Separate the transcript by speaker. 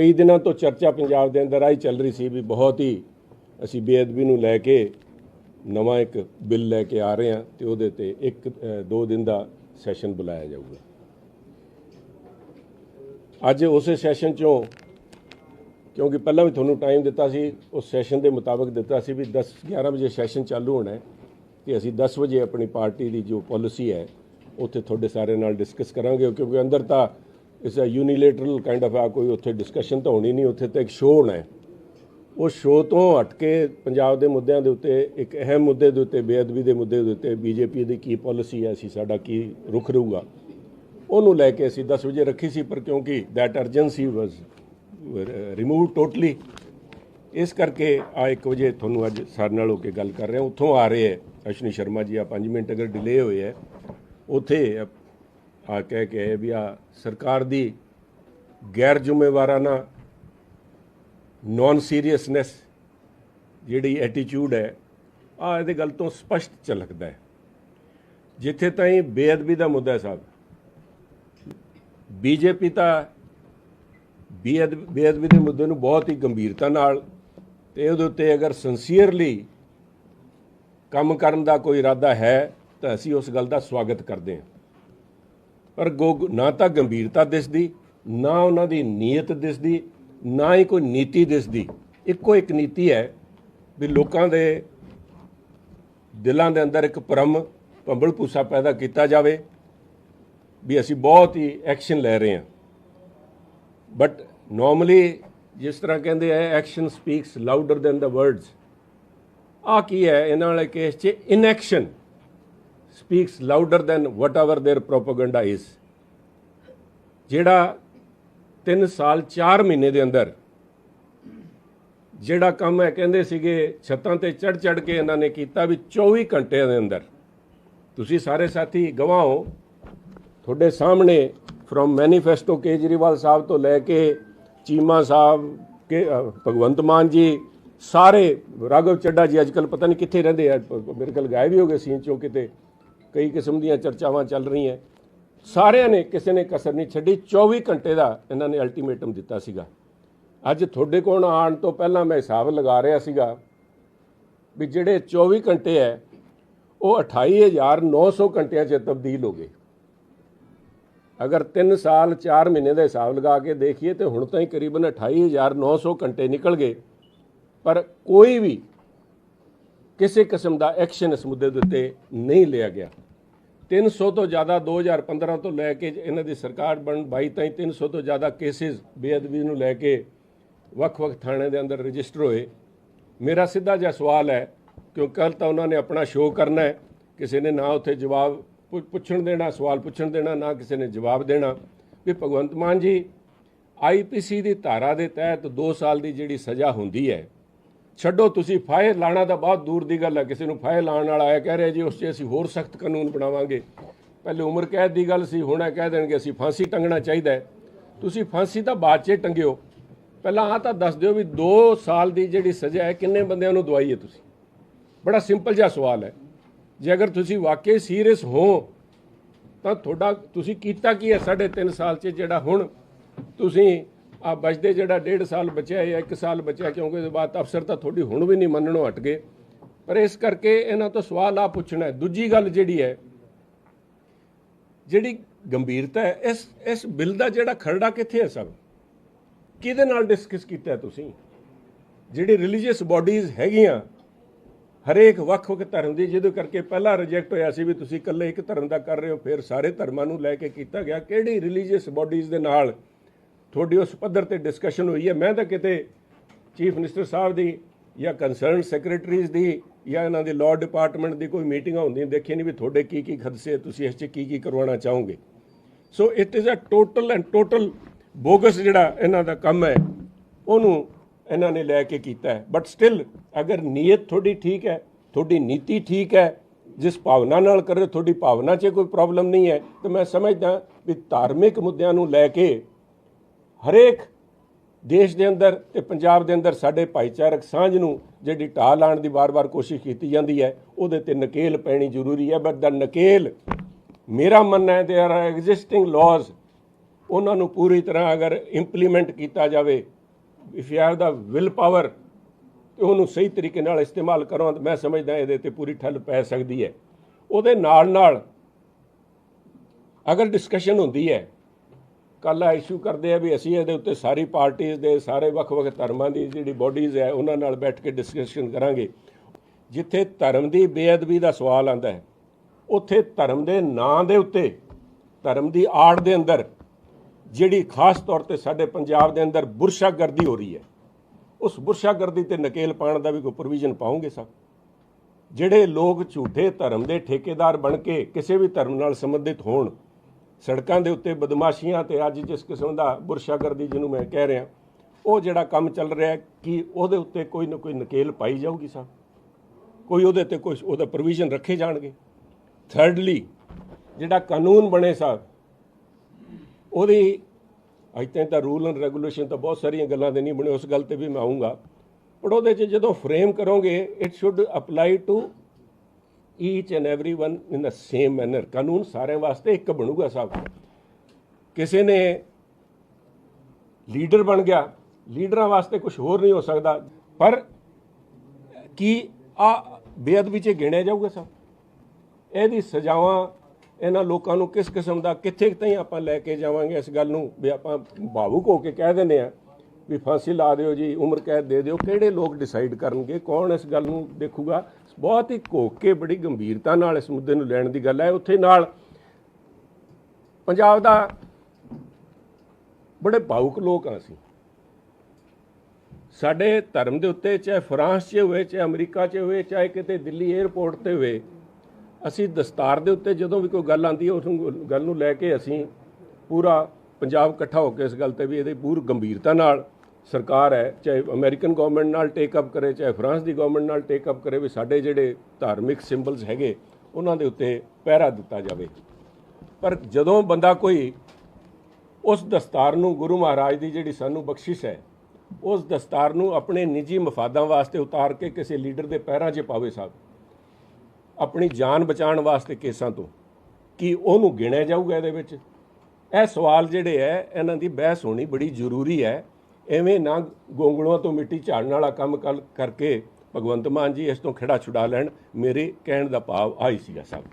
Speaker 1: ਕਈ ਦਿਨਾਂ ਤੋਂ ਚਰਚਾ ਪੰਜਾਬ ਦੇ ਅੰਦਰ ਆਈ ਚੱਲ ਰਹੀ ਸੀ ਵੀ ਬਹੁਤ ਹੀ ਅਸੀਂ ਬੇਅਦਬੀ ਨੂੰ ਲੈ ਕੇ ਨਵਾਂ ਇੱਕ ਬਿੱਲ ਲੈ ਕੇ ਆ ਰਹੇ ਹਾਂ ਤੇ ਉਹਦੇ ਤੇ ਇੱਕ ਦੋ ਦਿਨ ਦਾ ਸੈਸ਼ਨ ਬੁਲਾਇਆ ਜਾਊਗਾ। ਅੱਜ ਉਸੇ ਸੈਸ਼ਨ ਚੋਂ, ਕਿਉਂਕਿ ਪਹਿਲਾਂ ਵੀ ਤੁਹਾਨੂੰ ਟਾਈਮ ਦਿੱਤਾ ਸੀ, ਉਸ ਸੈਸ਼ਨ ਦੇ ਮੁਤਾਬਕ ਦਿੱਤਾ ਸੀ ਵੀ 10 11 ਵਜੇ ਸੈਸ਼ਨ ਚਾਲੂ ਹੋਣਾ ਹੈ ਤੇ ਅਸੀਂ 10 ਵਜੇ ਆਪਣੀ ਪਾਰਟੀ ਦੀ ਜੋ ਪਾਲਿਸੀ ਹੈ, ਉੱਥੇ ਤੁਹਾਡੇ ਸਾਰੇ ਨਾਲ ਡਿਸਕਸ ਕਰਾਂਗੇ, ਕਿਉਂਕਿ ਅੰਦਰ ਤਾਂ ਇਸ ਅ ਯੂਨੀਲੇਟਰਲ ਕਾਈਂਡ ਆਫ ਆ, ਕੋਈ ਉੱਥੇ ਡਿਸਕਸ਼ਨ ਤਾਂ ਹੋਣੀ ਨਹੀਂ, ਉੱਥੇ ਤਾਂ ਇੱਕ ਸ਼ੋਅ ਹੋਣਾ ਹੈ। ਉਹ ਸ਼ੋਅ ਤੋਂ ਹਟ ਕੇ ਪੰਜਾਬ ਦੇ ਮੁੱਦਿਆਂ ਦੇ ਉੱਤੇ, ਇੱਕ ਅਹਿਮ ਮੁੱਦੇ ਦੇ ਉੱਤੇ, ਬੇਅਦਬੀ ਦੇ ਮੁੱਦੇ ਦੇ ਉੱਤੇ ਬੀਜੇਪੀ ਦੀ ਕੀ ਪਾਲਿਸੀ ਹੈ, ਅਸੀਂ ਸਾਡਾ ਕੀ ਰੁਖ ਰਹੂਗਾ। ਉਹਨੂੰ ਲੈ ਕੇ ਅਸੀਂ 10 ਵਜੇ ਰੱਖੀ ਸੀ, ਪਰ ਕਿਉਂਕਿ that urgency was remove totally ਇਸ ਕਰਕੇ ਆ 1 ਵਜੇ ਤੁਹਾਨੂੰ ਅੱਜ ਸਾਡੇ ਨਾਲ ਹੋ ਕੇ ਗੱਲ ਕਰ ਰਹੇ ਹਾਂ। ਉੱਥੋਂ ਆ ਰਹੇ ਹੈ ਅਸ਼ਨੀ ਸ਼ਰਮਾ ਜੀ, ਆ 5 ਮਿੰਟ ਅਗਰ ਡਿਲੇ ਹੋਏ ਹੈ, ਉੱਥੇ ਆ ਕਹਿ ਕੇ ਆਏ ਵੀ ਆ, ਸਰਕਾਰ ਦੀ ਗੈਰ ਜ਼ਿੰਮੇਵਾਰਾਨਾ ਨਾਨ ਸੀਰੀਅਸਨੈਸ ਜਿਹੜੀ ਐਟੀਟਿਊਡ ਹੈ, ਆ ਇਹਦੇ ਗੱਲ ਤੋਂ ਸਪਸ਼ਟ ਝਲਕਦਾ ਹੈ। ਜਿੱਥੇ ਤਾਈਂ ਬੇਅਦਬੀ ਦਾ ਮੁੱਦਾ ਹੈ ਸਾਹਿਬ। ਬੀਜੇਪੀ ਤਾਂ ਬੇਅਦਬ ਬੇਅਦਬੀ ਦੇ ਮੁੱਦੇ ਨੂੰ ਬਹੁਤ ਹੀ ਗੰਭੀਰਤਾ ਨਾਲ ਤੇ ਉਹਦੇ ਉੱਤੇ ਅਗਰ ਸਿੰਸੀਅਰਲੀ ਕੰਮ ਕਰਨ ਦਾ ਕੋਈ ਇਰਾਦਾ ਹੈ, ਤਾਂ ਅਸੀਂ ਉਸ ਗੱਲ ਦਾ ਸਵਾਗਤ ਕਰਦੇ ਹਾਂ। ਪਰ ਗੋ ਨਾ ਤਾਂ ਗੰਭੀਰਤਾ ਦਿਸਦੀ, ਨਾ ਉਹਨਾਂ ਦੀ ਨੀਅਤ ਦਿਸਦੀ, ਨਾ ਹੀ ਕੋਈ ਨੀਤੀ ਦਿਸਦੀ। ਇੱਕੋ ਇੱਕ ਨੀਤੀ ਹੈ ਵੀ ਲੋਕਾਂ ਦੇ ਦਿਲਾਂ ਦੇ ਅੰਦਰ ਇੱਕ ਭਰਮ ਭੰਬਲ ਭੂਸਾ ਪੈਦਾ ਕੀਤਾ ਜਾਵੇ ਵੀ ਅਸੀਂ ਬਹੁਤ ਹੀ ਐਕਸ਼ਨ ਲੈ ਰਹੇ ਹਾਂ। ਬਟ ਨਾਰਮਲੀ ਜਿਸ ਤਰ੍ਹਾਂ ਕਹਿੰਦੇ ਆ action speaks louder than the words ਆ ਕੀ ਹੈ? ਇਹਨਾਂ ਵਾਲੇ ਕੇਸ 'ਚ inaction speaks louder than what whatever there propaganda is ਜਿਹੜਾ 3 ਸਾਲ 4 ਮਹੀਨੇ ਦੇ ਅੰਦਰ ਜਿਹੜਾ ਕੰਮ ਹੈ ਕਹਿੰਦੇ ਸੀਗੇ, ਛੱਤਾਂ ਤੇ ਚੜ ਚੜ ਕੇ ਇਹਨਾਂ ਨੇ ਕੀਤਾ ਵੀ 24 ਘੰਟਿਆਂ ਦੇ ਅੰਦਰ। ਤੁਸੀਂ ਸਾਰੇ ਸਾਥੀ ਗਵਾਹ ਹੋ ਤੁਹਾਡੇ ਸਾਹਮਣੇ ਫਰੋਮ ਮੈਨੀਫੈਸਟੋ ਕੇਜਰੀਵਾਲ ਸਾਹਿਬ ਤੋਂ ਲੈ ਕੇ ਚੀਮਾ ਸਾਹਿਬ, ਕੇ ਭਗਵੰਤ ਮਾਨ ਜੀ, ਸਾਰੇ ਰਾਘਵ ਚੱਡਾ ਜੀ ਅੱਜ ਅੱਜਕੱਲ ਪਤਾ ਨਹੀਂ ਕਿੱਥੇ ਰਹਿੰਦੇ ਆ, ਮੇਰੇ ਕੋਲ ਗਾਇਬ ਹੀ ਹੋ ਗਏ ਸੀਨ ਚੋਂ ਕਿਤੇ। ਕਈ ਕਿਸਮ ਦੀਆਂ ਚਰਚਾਵਾਂ ਚੱਲ ਰਹੀਆਂ। ਸਾਰਿਆਂ ਨੇ ਕਿਸੇ ਨੇ ਕਸਰ ਨਹੀਂ ਛੱਡੀ। 24 ਘੰਟੇ ਦਾ ਇਹਨਾਂ ਨੇ ਅਲਟੀਮੇਟਮ ਦਿੱਤਾ ਸੀਗਾ। ਅੱਜ ਤੁਹਾਡੇ ਕੋਲ ਆਉਣ ਤੋਂ ਪਹਿਲਾਂ ਮੈਂ ਹਿਸਾਬ ਲਗਾ ਰਿਹਾ ਸੀਗਾ ਵੀ ਜਿਹੜੇ 24 ਘੰਟੇ ਹੈ, ਉਹ 28900 ਘੰਟਿਆਂ 'ਚ ਤਬਦੀਲ ਹੋ ਗਏ। ਅਗਰ 3 ਸਾਲ 4 ਮਹੀਨੇ ਦਾ ਹਿਸਾਬ ਲਗਾ ਕੇ ਦੇਖੀਏ ਤੇ ਹੁਣ ਤਾਂ ਹੀ ਕਰੀਬਨ 28900 ਘੰਟੇ ਨਿਕਲ ਗਏ। ਪਰ ਕੋਈ ਵੀ ਕਿਸੇ ਕਿਸਮ ਦਾ ਐਕਸ਼ਨ ਇਸ ਮੁੱਦੇ ਦੇ ਉੱਤੇ ਨਹੀਂ ਲਿਆ ਗਿਆ। 300 ਤੋਂ ਜ਼ਿਆਦਾ 2015 ਤੋਂ ਲੈ ਕੇ ਇਹਨਾਂ ਦੀ ਸਰਕਾਰ ਬਣ 22 ਤਾਈਂ 300 ਤੋਂ ਜ਼ਿਆਦਾ ਕੇਸਿਸ ਬੇਅਦਬੀ ਨੂੰ ਲੈ ਕੇ ਵੱਖ-ਵੱਖ ਥਾਣੇ ਦੇ ਅੰਦਰ ਰਜਿਸਟਰ ਹੋਏ। ਮੇਰਾ ਸਿੱਧਾ ਜਿਹਾ ਸਵਾਲ ਹੈ, ਕਿਉਂ ਕੱਲ ਤਾਂ ਉਹਨਾਂ ਨੇ ਆਪਣਾ ਸ਼ੋਅ ਕਰਨਾ ਹੈ, ਕਿਸੇ ਨੇ ਨਾ ਉੱਥੇ ਜਵਾਬ ਪੁ- ਪੁੱਛਣ ਦੇਣਾ, ਸਵਾਲ ਪੁੱਛਣ ਦੇਣਾ, ਨਾ ਕਿਸੇ ਨੇ ਜਵਾਬ ਦੇਣਾ। ਵੀ ਭਗਵੰਤ ਮਾਨ ਜੀ ਆਈਪੀਸੀ ਦੀ ਧਾਰਾ ਦੇ ਤਹਿਤ 2 ਸਾਲ ਦੀ ਜਿਹੜੀ ਸਜ਼ਾ ਹੁੰਦੀ ਹੈ ਛੱਡੋ, ਤੁਸੀਂ ਫਾਇਰ ਲਾਣਾ ਤਾਂ ਬਹੁਤ ਦੂਰ ਦੀ ਗੱਲ ਹੈ ਕਿਸੇ ਨੂੰ ਫਾਇਰ ਲਾਣ ਵਾਲਾ ਆਇਆ ਕਹਿ ਰਿਹਾ ਜੀ, ਉਸ 'ਚ ਅਸੀਂ ਹੋਰ ਸਖਤ ਕਾਨੂੰਨ ਬਣਾਵਾਂਗੇ। ਪਹਿਲੇ ਉਮਰ ਕੈਦ ਦੀ ਗੱਲ ਸੀ, ਹੁਣ ਇਹ ਕਹਿ ਦੇਣਗੇ, ਅਸੀਂ ਫਾਂਸੀ ਟੰਗਣਾ ਚਾਹੀਦਾ ਹੈ। ਤੁਸੀਂ ਫਾਂਸੀ ਤਾਂ ਬਾਅਦ 'ਚ ਟੰਗਿਓ। ਪਹਿਲਾਂ ਆ ਤਾਂ ਦੱਸ ਦਿਓ ਵੀ 2 ਸਾਲ ਦੀ ਜਿਹੜੀ ਸਜ਼ਾ ਹੈ, ਕਿੰਨੇ ਬੰਦਿਆਂ ਨੂੰ ਦਵਾਈ ਹੈ ਤੁਸੀਂ? ਬੜਾ ਸਿੰਪਲ ਜਿਹਾ ਸਵਾਲ ਹੈ। ਜੇ ਅਗਰ ਤੁਸੀਂ ਵਾਕਈ ਸੀਰੀਅਸ ਹੋ, ਤਾਂ ਤੁਹਾਡਾ ਤੁਸੀਂ ਕੀਤਾ ਕੀ ਹੈ? ਸਾਢੇ ਤਿੰਨ ਸਾਲ 'ਚ ਜਿਹੜਾ ਹੁਣ ਤੁਸੀਂ ਆ ਬਚਦੇ ਜਿਹੜਾ ਡੇਢ ਸਾਲ ਬਚਿਆ ਜਾਂ ਇੱਕ ਸਾਲ ਬਚਿਆ, ਕਿਉਂਕਿ ਉਹਦੇ ਬਾਅਦ ਅਫਸਰ ਤਾਂ ਤੁਹਾਡੀ ਹੁਣ ਵੀ ਨਹੀਂ ਮੰਨਣੋਂ ਹਟ ਗਏ। ਪਰ ਇਸ ਕਰਕੇ ਇਹਨਾਂ ਤੋਂ ਸਵਾਲ ਆ ਪੁੱਛਣਾ ਹੈ। ਦੂਜੀ ਗੱਲ ਜਿਹੜੀ ਹੈ, ਜਿਹੜੀ ਗੰਭੀਰਤਾ ਹੈ, ਇਸ ਇਸ ਬਿੱਲ ਦਾ ਜਿਹੜਾ ਖਰੜਾ ਕਿੱਥੇ ਹੈ ਸਭ? ਕਿਹਦੇ ਨਾਲ ਡਿਸਕਸ ਕੀਤਾ ਤੁਸੀਂ? ਜਿਹੜੀ ਰਿਲੀਜੀਅਸ ਬਾਡੀਜ਼ ਹੈਗੀਆਂ, ਹਰੇਕ ਵੱਖ-ਵੱਖ ਧਰਮ ਦੀ, ਜਿਹਦੇ ਕਰਕੇ ਪਹਿਲਾ ਰਿਜੈਕਟ ਹੋਇਆ ਸੀ ਵੀ ਤੁਸੀਂ ਇਕੱਲੇ ਇੱਕ ਧਰਮ ਦਾ ਕਰ ਰਹੇ ਹੋ, ਫਿਰ ਸਾਰੇ ਧਰਮਾਂ ਨੂੰ ਲੈ ਕੇ ਕੀਤਾ ਗਿਆ। ਕਿਹੜੀ ਰਿਲੀਜੀਅਸ ਬਾਡੀਜ਼ ਦੇ ਨਾਲ ਤੁਹਾਡੀ ਉਸ ਪੱਧਰ ਤੇ ਡਿਸਕਸ਼ਨ ਹੋਈ ਹੈ। ਮੈਂ ਤਾਂ ਕਿਤੇ ਚੀਫ ਮਿਨਿਸਟਰ ਸਾਹਿਬ ਦੀ ਜਾਂ ਕੰਸਰਨ ਸੈਕਟਰੀਜ਼ ਦੀ ਜਾਂ ਇਹਨਾਂ ਦੇ ਲਾਅ ਡਿਪਾਰਟਮੈਂਟ ਦੀ ਕੋਈ ਮੀਟਿੰਗਾਂ ਹੁੰਦੀਆਂ ਦੇਖੀ ਨਹੀਂ ਵੀ ਤੁਹਾਡੇ ਕੀ ਕੀ ਖਦਸੇ, ਤੁਸੀਂ ਇਸ 'ਚ ਕੀ ਕੀ ਕਰਵਾਉਣਾ ਚਾਹੋਗੇ। So it is a total and total bogus ਜਿਹੜਾ ਇਹਨਾਂ ਦਾ ਕੰਮ ਹੈ, ਉਹਨੂੰ ਇਹਨਾਂ ਨੇ ਲੈ ਕੇ ਕੀਤਾ ਹੈ। ਬਟ ਸਟਿਲ ਅਗਰ ਨੀਅਤ ਤੁਹਾਡੀ ਠੀਕ ਹੈ, ਤੁਹਾਡੀ ਨੀਤੀ ਠੀਕ ਹੈ, ਜਿਸ ਭਾਵਨਾ ਨਾਲ ਕਰ ਰਹੇ ਤੁਹਾਡੀ ਭਾਵਨਾ 'ਚ ਕੋਈ ਪ੍ਰੋਬਲਮ ਨਹੀਂ ਹੈ, ਤਾਂ ਮੈਂ ਸਮਝਦਾ ਵੀ ਧਾਰਮਿਕ ਮੁੱਦਿਆਂ ਨੂੰ ਲੈ ਕੇ ਹਰੇਕ ਦੇਸ਼ ਦੇ ਅੰਦਰ ਤੇ ਪੰਜਾਬ ਦੇ ਅੰਦਰ ਸਾਡੇ ਭਾਈਚਾਰਕ ਸਾਂਝ ਨੂੰ ਜਿਹੜੀ ਢਾਹ ਲਾਣ ਦੀ ਵਾਰ-ਵਾਰ ਕੋਸ਼ਿਸ਼ ਕੀਤੀ ਜਾਂਦੀ ਹੈ, ਉਹਦੇ ਤੇ ਨਕੇਲ ਪੈਣੀ ਜ਼ਰੂਰੀ ਹੈ। ਬਟ ਦਾ ਨਕੇਲ ਮੇਰਾ ਮੰਨਣਾ ਹੈ ਦੇ ਆਰ ਐਗਜ਼ਿਸਟਿੰਗ ਲਾਜ਼ ਉਹਨਾਂ ਨੂੰ ਪੂਰੀ ਤਰ੍ਹਾਂ ਅਗਰ ਇੰਪਲੀਮੈਂਟ ਕੀਤਾ ਜਾਵੇ if you have the will power ਤੇ ਉਹਨੂੰ ਸਹੀ ਤਰੀਕੇ ਨਾਲ ਇਸਤੇਮਾਲ ਕਰੋ ਤਾਂ ਮੈਂ ਸਮਝਦਾ ਇਹਦੇ ਤੇ ਪੂਰੀ ਠੱਲ ਪੈ ਸਕਦੀ ਹੈ। ਉਹਦੇ ਨਾਲ ਨਾਲ ਅਗਰ ਡਿਸਕਸ਼ਨ ਹੁੰਦੀ ਹੈ ਕੱਲ੍ਹ ਇਸ਼ੂ ਕਰਦੇ ਆ ਵੀ ਅਸੀਂ ਇਹਦੇ ਉੱਤੇ ਸਾਰੀ ਪਾਰਟੀਆਂ ਦੇ, ਸਾਰੇ ਵੱਖ-ਵੱਖ ਧਰਮਾਂ ਦੀ ਜਿਹੜੀ ਬਾਡੀਜ਼ ਹੈ, ਉਹਨਾਂ ਨਾਲ ਬੈਠ ਕੇ ਡਿਸਕਸ਼ਨ ਕਰਾਂਗੇ। ਜਿੱਥੇ ਧਰਮ ਦੀ ਬੇਅਦਬੀ ਦਾ ਸਵਾਲ ਆਂਦਾ ਹੈ, ਉੱਥੇ ਧਰਮ ਦੇ ਨਾਂ ਦੇ ਉੱਤੇ, ਧਰਮ ਦੀ ਆੜ ਦੇ ਅੰਦਰ, ਜਿਹੜੀ ਖਾਸ ਤੌਰ ਤੇ ਸਾਡੇ ਪੰਜਾਬ ਦੇ ਅੰਦਰ ਬੁਰਸ਼ਾਗਰਦੀ ਹੋ ਰਹੀ ਹੈ, ਉਸ ਬੁਰਸ਼ਾਗਰਦੀ ਤੇ ਨਕੇਲ ਪਾਉਣ ਦਾ ਵੀ ਕੋਈ ਪ੍ਰੋਵੀਜ਼ਨ ਪਾਉਂਗੇ ਸਭ ਜਿਹੜੇ ਲੋਕ ਝੂਠੇ ਧਰਮ ਦੇ ਠੇਕੇਦਾਰ ਬਣ ਕੇ ਕਿਸੇ ਵੀ ਧਰਮ ਨਾਲ ਸੰਬੰਧਿਤ ਹੋਣ ਸੜਕਾਂ ਦੇ ਉੱਤੇ ਬਦਮਾਸ਼ੀਆਂ ਤੇ ਅੱਜ ਜਿਸ ਕਿਸਮ ਦਾ ਬੁਰਸ਼ਾਗਰਦੀ ਜਿਹਨੂੰ ਮੈਂ ਕਹਿ ਰਿਹਾ, ਉਹ ਜਿਹੜਾ ਕੰਮ ਚੱਲ ਰਿਹਾ, ਕਿ ਉਹਦੇ ਉੱਤੇ ਕੋਈ ਨਾ ਕੋਈ ਨਕੇਲ ਪਾਈ ਜਾਊਗੀ ਸਾਹਿਬ ਕੋਈ ਉਹਦੇ ਤੇ ਕੁਝ ਉਹਦਾ ਪ੍ਰੋਵੀਜ਼ਨ ਰੱਖੇ ਜਾਣਗੇ? ਥਰਡਲੀ ਜਿਹੜਾ ਕਾਨੂੰਨ ਬਣੇ ਸਾਹਿਬ ਉਹਦੀ ਅੱਜ ਤੱਕ ਤਾਂ ਰੂਲ ਐਂਡ ਰੈਗੂਲੇਸ਼ਨ ਤਾਂ ਬਹੁਤ ਸਾਰੀਆਂ ਗੱਲਾਂ ਦੇ ਨਹੀਂ ਬਣੇ, ਉਸ ਗੱਲ ਤੇ ਵੀ ਮੈਂ ਆਉਂਗਾ ਪਰ ਉਹਦੇ 'ਚ ਜਦੋਂ ਫਰੇਮ ਕਰੋਗੇ it should apply to each and everyone in the same manner ਕਾਨੂੰਨ ਸਾਰਿਆਂ ਵਾਸਤੇ ਇੱਕ ਬਣੂਗਾ ਸਾਹਿਬ ਕਿਸੇ ਨੇ ਲੀਡਰ ਬਣ ਗਿਆ ਲੀਡਰਾਂ ਵਾਸਤੇ ਕੁਝ ਹੋਰ ਨਹੀਂ ਹੋ ਸਕਦਾ ਪਰ ਕੀ ਆ ਬੇਅਦਬੀ 'ਚ ਗਿਣਿਆ ਜਾਊਗਾ ਸਭ ਇਹਦੀ ਸਜ਼ਾਵਾਂ ਇਹਨਾਂ ਲੋਕਾਂ ਨੂੰ ਕਿਸ ਕਿਸਮ ਦਾ ਕਿੱਥੇ ਤਾਈਂ ਆਪਾਂ ਲੈ ਕੇ ਜਾਵਾਂਗੇ ਇਸ ਗੱਲ ਨੂੰ ਵੀ ਆਪਾਂ ਭਾਵੁਕ ਹੋ ਕੇ ਕਹਿ ਦਿੰਦੇ ਆ ਵੀ ਫਾਂਸੀ ਲਾ ਦਿਓ ਜੀ ਉਮਰ ਕੈਦ ਦੇ ਦਿਓ ਕਿਹੜੇ ਲੋਕ ਡਿਸਾਈਡ ਕਰਨਗੇ ਕੌਣ ਇਸ ਗੱਲ ਨੂੰ ਦੇਖੂਗਾ ਬਹੁਤ ਹੀ ਘੋਕ ਕੇ ਬੜੀ ਗੰਭੀਰਤਾ ਨਾਲ ਇਸ ਮੁੱਦੇ ਨੂੰ ਲੈਣ ਦੀ ਗੱਲ ਹੈ। ਉੱਥੇ ਨਾਲ ਪੰਜਾਬ ਦਾ ਬੜੇ ਭਾਵੁਕ ਲੋਕ ਆ ਅਸੀਂ। ਸਾਡੇ ਧਰਮ ਦੇ ਉੱਤੇ, ਚਾਹੇ ਫਰਾਂਸ 'ਚ ਹੋਵੇ, ਚਾਹੇ ਅਮਰੀਕਾ 'ਚ ਹੋਵੇ, ਚਾਹੇ ਕਿਤੇ ਦਿੱਲੀ 에ਅਰਪੋਰਟ ਤੇ ਹੋਵੇ, ਅਸੀਂ ਦਸਤਾਰ ਦੇ ਉੱਤੇ ਜਦੋਂ ਵੀ ਕੋਈ ਗੱਲ ਆਉਂਦੀ ਹੈ, ਉਸ ਗੱਲ ਨੂੰ ਲੈ ਕੇ ਅਸੀਂ ਪੂਰਾ ਪੰਜਾਬ ਇਕੱਠਾ ਹੋ ਕੇ ਇਸ ਗੱਲ ਤੇ ਵੀ ਇਹਦੇ ਪੂਰ ਗੰਭੀਰਤਾ ਨਾਲ ਸਰਕਾਰ ਹੈ, ਚਾਹੇ ਅਮਰੀਕਨ ਗਵਰਨਮੈਂਟ ਨਾਲ ਟੇਕ ਅਪ ਕਰੇ, ਚਾਹੇ ਫਰਾਂਸ ਦੀ ਗਵਰਨਮੈਂਟ ਨਾਲ ਟੇਕ ਅਪ ਕਰੇ, ਵੀ ਸਾਡੇ ਜਿਹੜੇ ਧਾਰਮਿਕ ਸਿੰਬਲਸ ਹੈਗੇ, ਉਹਨਾਂ ਦੇ ਉੱਤੇ ਪਹਿਰਾ ਦਿੱਤਾ ਜਾਵੇ। ਪਰ ਜਦੋਂ ਬੰਦਾ ਕੋਈ ਉਸ ਦਸਤਾਰ ਨੂੰ ਗੁਰੂ ਮਹਾਰਾਜ ਦੀ ਜਿਹੜੀ ਸਾਨੂੰ ਬਖਸ਼ਿਸ਼ ਹੈ, ਉਸ ਦਸਤਾਰ ਨੂੰ ਆਪਣੇ ਨਿੱਜੀ ਮਫਾਦਾਂ ਵਾਸਤੇ ਉਤਾਰ ਕੇ ਕਿਸੇ ਲੀਡਰ ਦੇ ਪੈਰਾਂ 'ਚ ਪਾਵੇ ਸਾਹਿਬ, ਆਪਣੀ ਜਾਨ ਬਚਾਉਣ ਵਾਸਤੇ ਕੇਸਾਂ ਤੋਂ, ਕੀ ਉਹਨੂੰ ਗਿਣਿਆ ਜਾਊਗਾ ਇਹਦੇ ਵਿੱਚ? ਇਹ ਸਵਾਲ ਜਿਹੜੇ ਹੈ, ਇਹਨਾਂ ਦੀ ਬਹਿਸ ਹੋਣੀ ਬੜੀ ਜ਼ਰੂਰੀ ਹੈ। ਐਵੇਂ ਨਾ ਗੋਂਗਲੂਆਂ ਤੋਂ ਮਿੱਟੀ ਝਾੜਨ ਵਾਲਾ ਕੰਮ ਕਰ- ਕਰਕੇ ਭਗਵੰਤ ਮਾਨ ਜੀ ਇਸ ਤੋਂ ਖੜਾ ਛੁਡਾ ਲੈਣ, ਮੇਰੇ ਕਹਿਣ ਦਾ ਭਾਵ ਆਈ ਸੀਗਾ ਸਾਹਿਬ